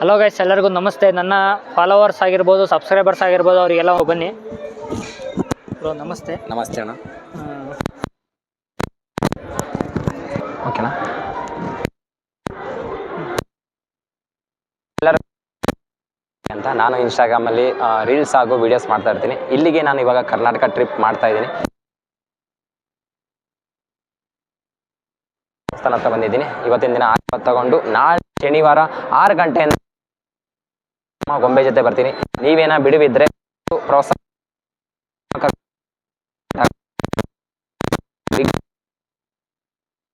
Hello guys ಎಲ್ಲರಿಗೂ ನಮಸ್ತೆ. ನನ್ನ ಫಾಲೋವರ್ಸ್ ಆಗಿರ್ಬೋದು ಸಬ್ಸ್ಕ್ರೈಬರ್ಸ್ ಆಗಿರ್ಬೋದು ಅವರಿಗೆಲ್ಲ ಬನ್ನಿ. ಬ್ರೋ ನಮಸ್ತೆ. ನಮಸ್ತೆ ಅಣ್ಣ. ಓಕೆನಾ ಎಲ್ಲರೂ ಅಂತ ನಾನು ಇನ್ಸ್ಟಾಗ್ರಾಮಲ್ಲಿ ರೀಲ್ಸ್ ಹಾಗೂ ವಿಡಿಯೋಸ್ ಮಾಡ್ತಾ ಇರ್ತೀನಿ. ಇಲ್ಲಿಗೆ ನಾನು ಇವಾಗ ಕರ್ನಾಟಕ ಟ್ರಿಪ್ ಮಾಡ್ತಾ ಇದ್ದೀನಿ. ದೇವಸ್ಥಾನ ಹತ್ರ ಬಂದಿದ್ದೀನಿ. ಇವತ್ತಿನ ದಿನ ಆಶೀರ್ವಾದ ತಗೊಂಡು ನಾಳೆ ಶನಿವಾರ ಆರು ಗಂಟೆಯಿಂದ ಗೊಂಬೆ ಜೊತೆ ಬರ್ತೀನಿ. ನೀವೇನ ಬಿಡುವಿದ್ರೆ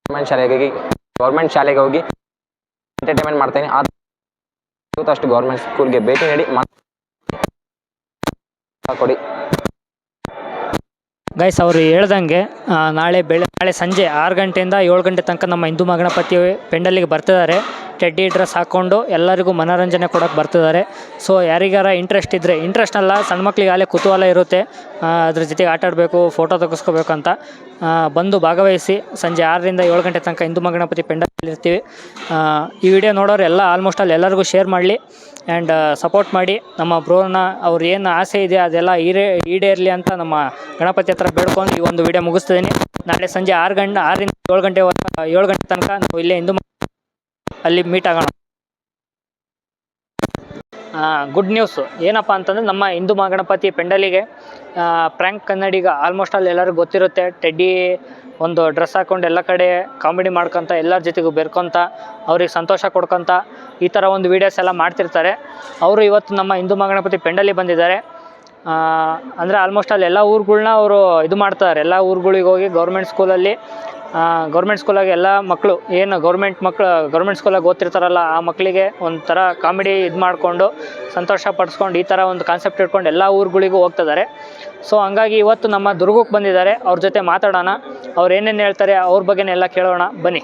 ಗೌರ್ಮೆಂಟ್ ಶಾಲೆಗೆ ಹೋಗಿ ಗೌರ್ಮೆಂಟ್ ಶಾಲೆಗೆ ಹೋಗಿ ಎಂಟರ್ಟೈನ್ಮೆಂಟ್ ಮಾಡ್ತೀನಿ. ಆದಷ್ಟು ಅಷ್ಟು ಗೌರ್ಮೆಂಟ್ ಸ್ಕೂಲ್ಗೆ ಭೇಟಿ ನೀಡಿ ಕೊಡಿ. ಗೈಸ್ ಅವರು ಹೇಳ್ದಂಗೆ ನಾಳೆ ಬೆಳೆ ನಾಳೆ ಸಂಜೆ ಆರು ಗಂಟೆಯಿಂದ ಏಳು ಗಂಟೆ ತನಕ ನಮ್ಮ ಹಿಂದೂ ಮಗಣಪತಿ ಪೆಂಡಲ್ಲಿಗೆ ಬರ್ತಿದ್ದಾರೆ. ಟೆಡ್ಡಿ ಡ್ರೆಸ್ ಹಾಕ್ಕೊಂಡು ಎಲ್ಲರಿಗೂ ಮನೋರಂಜನೆ ಕೊಡೋಕೆ ಬರ್ತಿದ್ದಾರೆ. ಸೊ ಯಾರಿಗಾರ ಇಂಟ್ರೆಸ್ಟ್ ಇದ್ದರೆ ಇಂಟ್ರೆಸ್ಟ್ ಅಲ್ಲ, ಸಣ್ಣ ಮಕ್ಳಿಗೆ ಅಲ್ಲೇ ಕುತೂಹಲ ಇರುತ್ತೆ. ಅದ್ರ ಜೊತೆಗೆ ಆಟಾಡಬೇಕು ಫೋಟೋ ತೆಗೆಸ್ಕೋಬೇಕು ಅಂತ ಬಂದು ಭಾಗವಹಿಸಿ, ಸಂಜೆ ಆರರಿಂದ ಏಳು ಗಂಟೆ ತನಕ ಹಿಂದೂ ಮಗಣಪತಿ ಇರ್ತೀವಿ. ಈ ವಿಡಿಯೋ ನೋಡೋರು ಎಲ್ಲ ಆಲ್ಮೋಸ್ಟ್ ಅಲ್ಲಿ ಎಲ್ಲರಿಗೂ ಶೇರ್ ಮಾಡಲಿ ಆ್ಯಂಡ್ ಸಪೋರ್ಟ್ ಮಾಡಿ. ನಮ್ಮ ಬ್ರೋನ, ಅವ್ರು ಏನು ಆಸೆ ಇದೆ ಅದೆಲ್ಲ ಈರೇ, ಈಡೇರಲಿ ಅಂತ ನಮ್ಮ ಗಣಪತಿ ಹತ್ರ ಬೇಡ್ಕೊಂಡು ಈ ಒಂದು ವಿಡಿಯೋ ಮುಗಿಸ್ತಿದ್ದೀನಿ ನಾಳೆ ಸಂಜೆ ಆರು ಗಂಟೆ, ಆರರಿಂದ ಏಳು ಗಂಟೆ ಏಳು ಗಂಟೆ ತನಕ ನಾವು ಇಲ್ಲೇ ಹಿಂದೂ ಅಲ್ಲಿ ಮೀಟ್ ಆಗೋಣ. ಗುಡ್ ನ್ಯೂಸು ಏನಪ್ಪ ಅಂತಂದರೆ ನಮ್ಮ ಹಿಂದೂ ಮಹಾಗಣಪತಿ ಪೆಂಡಲಿಗೆ ಪ್ರ್ಯಾಂಕ್ ಕನ್ನಡಿಗ ಆಲ್ಮೋಸ್ಟ್ ಅಲ್ಲಿ ಎಲ್ಲರಿಗೂ ಗೊತ್ತಿರುತ್ತೆ. ಟೆಡ್ಡಿ ಒಂದು ಡ್ರೆಸ್ ಹಾಕೊಂಡು ಎಲ್ಲ ಕಡೆ ಕಾಮಿಡಿ ಮಾಡ್ಕೊತ, ಎಲ್ಲರ ಜೊತೆಗೂ ಬೆರ್ಕೊತ, ಅವ್ರಿಗೆ ಸಂತೋಷ ಕೊಡ್ಕೊತ ಈ ಥರ ಒಂದು ವೀಡಿಯೋಸ್ ಎಲ್ಲ ಮಾಡ್ತಿರ್ತಾರೆ. ಅವರು ಇವತ್ತು ನಮ್ಮ ಹಿಂದೂ ಮಹಾಗಣಪತಿ ಪೆಂಡಲಿ ಬಂದಿದ್ದಾರೆ. ಅಂದರೆ ಆಲ್ಮೋಸ್ಟ್ ಅಲ್ಲಿ ಎಲ್ಲ ಊರುಗಳ್ನ ಅವರು ಇದು ಮಾಡ್ತಾರೆ. ಎಲ್ಲ ಊರುಗಳಿಗೆ ಹೋಗಿ ಗೌರ್ಮೆಂಟ್ ಸ್ಕೂಲಲ್ಲಿ ಗೌರ್ಮೆಂಟ್ ಸ್ಕೂಲಾಗೆ ಎಲ್ಲ ಮಕ್ಕಳು ಏನು ಗೌರ್ಮೆಂಟ್ ಮಕ್ಕಳು ಗೌರ್ಮೆಂಟ್ ಸ್ಕೂಲಾಗಿ ಓದ್ತಿರ್ತಾರಲ್ಲ, ಆ ಮಕ್ಕಳಿಗೆ ಒಂಥರ ಕಾಮಿಡಿ ಇದು ಮಾಡಿಕೊಂಡು, ಸಂತೋಷ ಪಡಿಸ್ಕೊಂಡು, ಈ ಥರ ಒಂದು ಕಾನ್ಸೆಪ್ಟ್ ಇಟ್ಕೊಂಡು ಎಲ್ಲ ಊರುಗಳಿಗೂ ಹೋಗ್ತಿದ್ದಾರೆ. ಸೊ ಹಂಗಾಗಿ ಇವತ್ತು ನಮ್ಮ ದುರ್ಗಕ್ಕೆ ಬಂದಿದ್ದಾರೆ. ಅವ್ರ ಜೊತೆ ಮಾತಾಡೋಣ. ಅವ್ರು ಏನೇನು ಹೇಳ್ತಾರೆ, ಅವ್ರ ಬಗ್ಗೆನೇ ಎಲ್ಲ ಕೇಳೋಣ. ಬನ್ನಿ.